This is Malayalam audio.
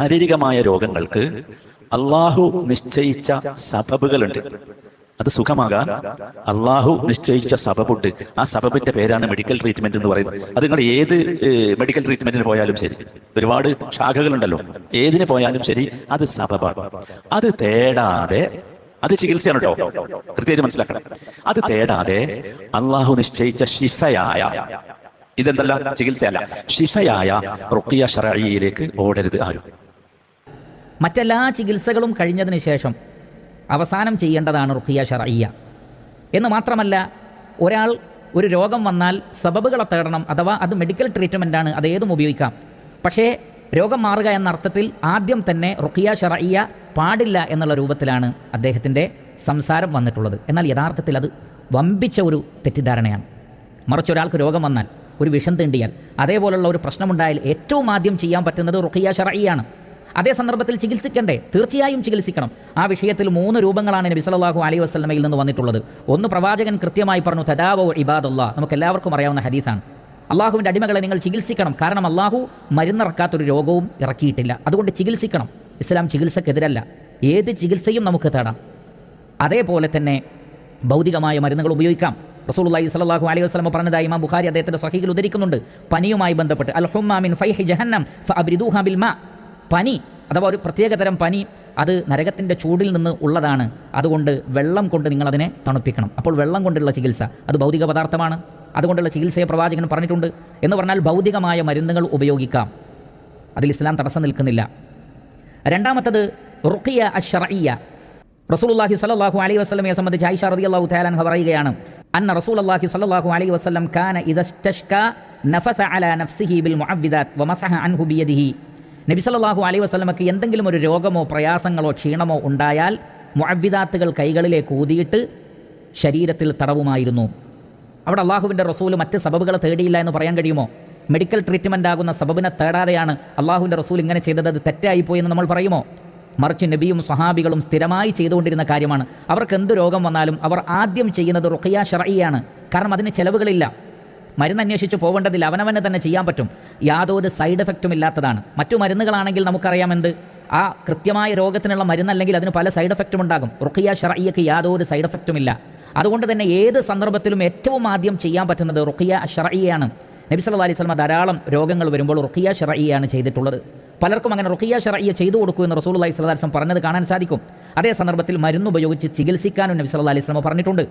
ശാരീരികമായ രോഗങ്ങൾക്ക് അള്ളാഹു നിശ്ചയിച്ച സബബുകളുണ്ട്. അത് സുഖമാകാൻ അള്ളാഹു നിശ്ചയിച്ച സബബുണ്ട്. ആ സബബിന്റെ പേരാണ് മെഡിക്കൽ ട്രീറ്റ്മെന്റ് എന്ന് പറയുന്നത്. അത് നിങ്ങൾ ഏത് മെഡിക്കൽ ട്രീറ്റ്മെന്റിന് പോയാലും ശരി. ഒരുപാട് ശാഖകളുണ്ടല്ലോ. ഏതിന് പോയാലും ശരി അത് സബബാണ്. അത് തേടാതെ അത് ചികിത്സയാണ് കേട്ടോ കൃത്യമായിട്ട് മനസ്സിലാക്കണം. അത് തേടാതെ അള്ളാഹു നിശ്ചയിച്ച ഷിഫയായ ഇതെന്തല്ല? ചികിത്സയല്ല. ഷിഫയായ റുക്കിയ ഷറയിലേക്ക് ഓടരുത് ആരും. മറ്റെല്ലാ ചികിത്സകളും കഴിഞ്ഞതിന് ശേഷം അവസാനം ചെയ്യേണ്ടതാണ് റുഖിയ ഷറയ്യ എന്ന് മാത്രമല്ല ഒരാൾ ഒരു രോഗം വന്നാൽ സബബുകളെ തേടണം അഥവാ അത് മെഡിക്കൽ ട്രീറ്റ്മെന്റാണ് അത് ഉപയോഗിക്കാം. പക്ഷേ രോഗം മാറുക എന്ന അർത്ഥത്തിൽ ആദ്യം തന്നെ റുഖിയ ഷറയ്യ പാടില്ല എന്നുള്ള രൂപത്തിലാണ് അദ്ദേഹത്തിന്റെ സംസാരം വന്നിട്ടുള്ളത്. എന്നാൽ യഥാർത്ഥത്തിൽ അത് വമ്പിച്ച ഒരു തെറ്റിദ്ധാരണയാണ്. മറിച്ച് ഒരാൾക്ക് രോഗം വന്നാൽ ഒരു വിഷം തീണ്ടിയാൽ അതേപോലുള്ള ഒരു പ്രശ്നമുണ്ടായാൽ ഏറ്റവും ആദ്യം ചെയ്യാൻ പറ്റുന്നത് റുഖിയ ഷറയ്യാണ് അതേ സന്ദർഭത്തിൽ ചികിത്സിക്കണ്ടേ? തീർച്ചയായും ചികിത്സിക്കണം. ആ വിഷയത്തിൽ മൂന്ന് രൂപങ്ങളാണ് നബി സല്ലല്ലാഹു അലൈഹി വസ്ലമയിൽ നിന്ന് വന്നിട്ടുള്ളത്. ഒന്ന് പ്രവാചകൻ കൃത്യമായി പറഞ്ഞു തദാവോ ഇബാദല്ലാ. നമുക്ക് എല്ലാവർക്കും അറിയാവുന്ന ഹദീസാണ്. അള്ളാഹുവിന്റെ അടിമകളെ നിങ്ങൾ ചികിത്സിക്കണം. കാരണം അള്ളാഹു മരുന്നിറക്കാത്തൊരു രോഗവും ഇറക്കിയിട്ടില്ല. അതുകൊണ്ട് ചികിത്സിക്കണം. ഇസ്ലാം ചികിത്സക്കെതിരല്ല. ഏത് ചികിത്സയും നമുക്ക് തേടാം. അതേപോലെ തന്നെ ഭൗതികമായ മരുന്നുകൾ ഉപയോഗിക്കാം. റസൂലുള്ളാഹി സ്വല്ലല്ലാഹു അലൈഹി വസല്ലം പറഞ്ഞതായി ഇമാം ബുഖാരി അദ്ദേഹത്തിന്റെ സ്വഹീഹിൽ ഉദ്ധരിക്കുന്നുണ്ട്. പനിയുമായി ബന്ധപ്പെട്ട് അൽ ഫൈഹ് ഫൈഹി ജഹന്നം ഫഅബ്രിദൂഹ ബിൽ മാ. പനി അഥവാ ഒരു പ്രത്യേകതരം പനി അത് നരകത്തിന്റെ ചൂടിൽ നിന്ന് ഉള്ളതാണ്. അതുകൊണ്ട് വെള്ളം കൊണ്ട് നിങ്ങളതിനെ തണുപ്പിക്കണം. അപ്പോൾ വെള്ളം കൊണ്ടുള്ള ചികിത്സ അത് ഭൗതിക പദാർത്ഥമാണ്. അതുകൊണ്ടുള്ള ചികിത്സയെ പ്രവാചകൻ പറഞ്ഞിട്ടുണ്ട്. എന്ന് പറഞ്ഞാൽ ഭൗതികമായ മരുന്നുകൾ ഉപയോഗിക്കാം. അതിൽ ഇസ്ലാം തടസ്സം നിൽക്കുന്നില്ല. രണ്ടാമത്തത് റുഖിയ അഷറയ്യ റസൂലുള്ളാഹി സ്വല്ലല്ലാഹു അലൈഹി വസല്ലമയെ സംബന്ധിച്ച് ആയിഷ റളിയല്ലാഹു തആല അൻഹ പറയുകയാണ് അന്ന റസൂലുള്ളാഹി സ്വല്ലല്ലാഹു അലൈഹി വസല്ലം കാന ഇദസ്തഷ്ക നഫസ അലാ നഫ്സിഹി ബിൽ മുഅവ്വിദാത്ത് വമസഹ അൻഹു ബിയദിഹി. നബി സല്ലല്ലാഹു അലൈഹി വസല്ലമക്ക് എന്തെങ്കിലും ഒരു രോഗമോ പ്രയാസങ്ങളോ ക്ഷീണമോ ഉണ്ടായാൽ മുഅവ്വിദാത്തുകൾ കൈകളിലേക്ക് ഊതിയിട്ട് ശരീരത്തിൽ തടവുമായിരുന്നു. അവിടെ അള്ളാഹുവിന്റെ റസൂൽ മറ്റ് സബബുകൾ തേടിയില്ല എന്ന് പറയാൻ കഴിയുമോ? മെഡിക്കൽ ട്രീറ്റ്മെന്റ് ആകുന്ന സബബിനെ തേടാതെയാണ് അള്ളാഹുവിന്റെ റസൂൽ ഇങ്ങനെ ചെയ്തത്. അത് തെറ്റായിപ്പോയി നമ്മൾ പറയുമോ? മറിച്ച് നബിയും സ്വഹാബികളും സ്ഥിരമായി ചെയ്തുകൊണ്ടിരുന്ന കാര്യമാണ്. അവർക്ക് എന്ത് രോഗം വന്നാലും അവർ ആദ്യം ചെയ്യുന്നത് റുഖിയ ഷറയിയാണ് കാരണം അതിന് ചെലവുകളില്ല. മരുന്ന് അന്വേഷിച്ച് പോകേണ്ടതിൽ അവനവന് തന്നെ ചെയ്യാൻ പറ്റും. യാതൊരു സൈഡ് എഫക്റ്റും ഇല്ലാത്തതാണ്. മറ്റു മരുന്നുകളാണെങ്കിൽ നമുക്കറിയാം എന്ത്? ആ കൃത്യമായ രോഗത്തിനുള്ള മരുന്നല്ലെങ്കിൽ അതിന് പല സൈഡ് എഫക്റ്റും ഉണ്ടാകും. റുഖിയ ഷറയ്യക്ക് യാതൊരു സൈഡ് എഫക്റ്റും ഇല്ല. അതുകൊണ്ട് തന്നെ ഏത് സന്ദർഭത്തിലും ഏറ്റവും ആദ്യം ചെയ്യാൻ പറ്റുന്നത് റുഖിയ ഷറയ്യയാണ് നബി സല്ലല്ലാഹി അലൈഹി വസല്ലം ധാരാളം രോഗങ്ങൾ വരുമ്പോൾ റുഖിയ ഷറയ്യയാണ് ചെയ്തിട്ടുള്ളത്. പലർക്കും അങ്ങനെ റുഖിയ ഷറയ്യ ചെയ്തു കൊടുക്കൂ എന്ന് സ്വല്ലല്ലാഹി അലൈഹി വസല്ലം പറഞ്ഞത് കാണാൻ സാധിക്കും. അതേ സന്ദർഭത്തിൽ മരുന്ന് ഉപയോഗിച്ച് ചികിത്സിക്കാനും നബി സല്ലല്ലാഹി അലൈഹി വസല്ലം പറഞ്ഞിട്ടുണ്ട്.